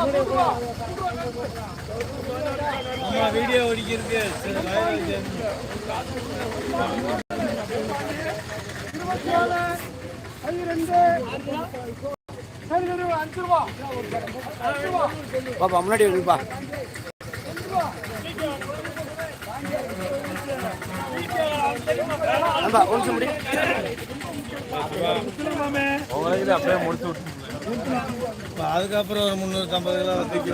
ஆமா வீடியோ ஓடிக்கிருக்கு இருக்கு பாப்பா முன்னாடி இருக்குப்பா ஒரு நிமிஷம் அப்படியே முடிச்சு விட்டு அதுக்கப்புறம் ஒரு முந்நூற்றம்பது கிலோ தூக்கி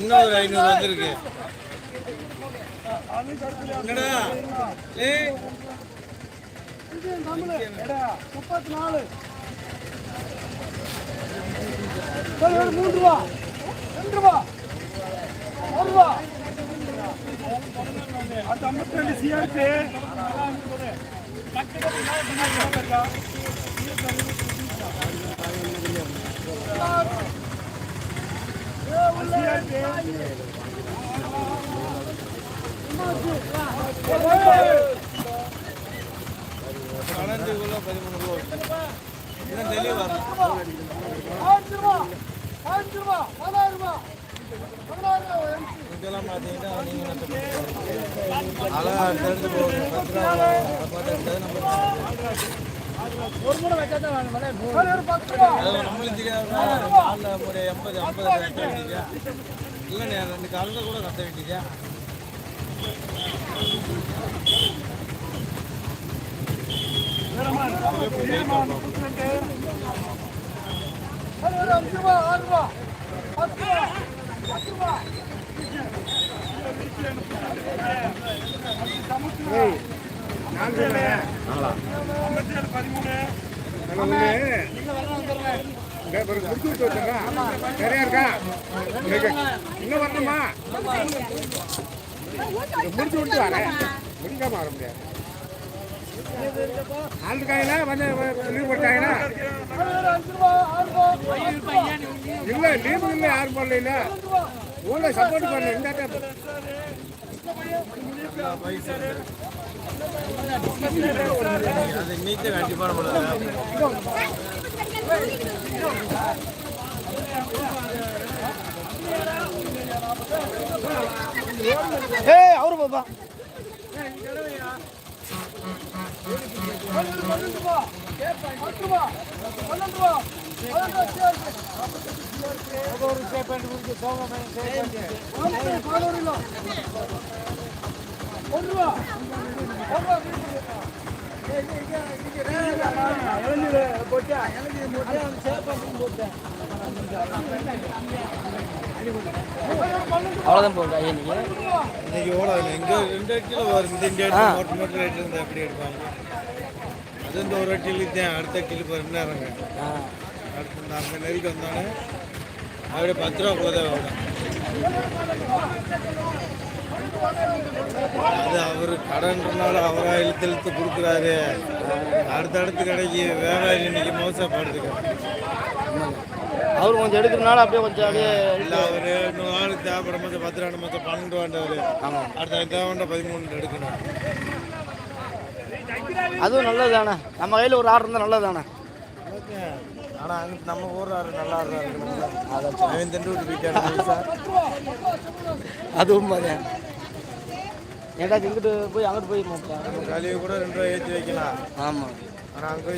இன்னும் ஒரு ஐநூறு வந்துருக்கு. என்னடா? ஏ? முப்பத்தி நாலு. மூன்று ரூபா ரெண்டு ரூபா ஒரு ரூபா அது ஐம்பத்தி ரெண்டு சிஆர்பி பதிமூணு கிலோ இன்னும் தெளிவு வரல ஆயிரத்தி ரூபா ஆயிரத்தி ரூபா பதினாயிரம் ரூபா பதினாயிரம் ரூபா இதெல்லாம் பார்த்தீங்கன்னா நீங்கள் அழகா எடுத்து போகுது. பத்து ரூபா பத்து எடுத்தது நம்ம ஒரு முறை வச்சா தான் ஒரு பத்து ரூபா ஒரு எண்பது ஐம்பது கட்ட வேண்டியதா இல்லைண்ணே ரெண்டு காலில் கூட கட்ட வேண்டியதா அஞ்சு ரூபா ஆறு ரூபா பத்து ரூபா பத்து ரூபா சரியா இருக்கா இன்னும் வரணுமா முடிச்சு விட்டு வரேன் முடிக்காம வர முடியாது ஆண்டு வந்து லீவ் போட்டாங்கன்னா சரி, இல்ல லீவு இல்லை யாரும் போடல இல்ல ஊர்ல சப்போர்ட் பண்ணல இந்த time. அவரு பாப்பா பன்னெண்டு ரூபா ரூபா பன்னெண்டு ரூபா பன்னெண்டு ரூபா அவ்வளோதான் ஐயா நீங்க? இன்னைக்கு ஓட எங்க ரெண்டு கிலோ வரும் இந்த மோட்டர் மோட்டர் ரேட் இருந்தால் எப்படி எடுப்பாங்க. அது இந்த ஒரு கிலோ தான் அடுத்த கிலோ நேரங்க அங்கே நெருக்கி வந்தோடனே அப்படியே பத்து ரூபா வரும் அது அவர் கடன்றனால அவராக இழுத்து இழுத்து கொடுக்குறாரு அடுத்தடுத்து கடைக்கு வியாபாரி இன்னைக்கு மோசப்படுத்துக்கிறார் அவர் கொஞ்சம் எடுக்கிறனால அப்படியே கொஞ்சம் அப்படியே இல்லை அவர் இன்னும் நாளுக்கு தேவைப்படும் போது பத்து ரூபா மொத்தம் பன்னெண்டு ரூபாண்டவர் ஆமாம். அடுத்த தேவைண்ட பதிமூணு எடுக்கணும். அதுவும் நல்லது தானே நம்ம கையில் ஒரு ஆர்டர் இருந்தால் நல்லது தானே ஆனால் அங்கே நம்ம ஊர்றாரு நல்லா அவன் தண்டு விட்டு போயிட்டாரு அதுவும் பாரு. ஏதாச்சும் இங்கிட்டு போய் அங்கிட்டு போய் கழிவு கூட ரெண்டு ரூபா ஏற்றி வைக்கலாம். ஆமாம் ஆனால் அங்கே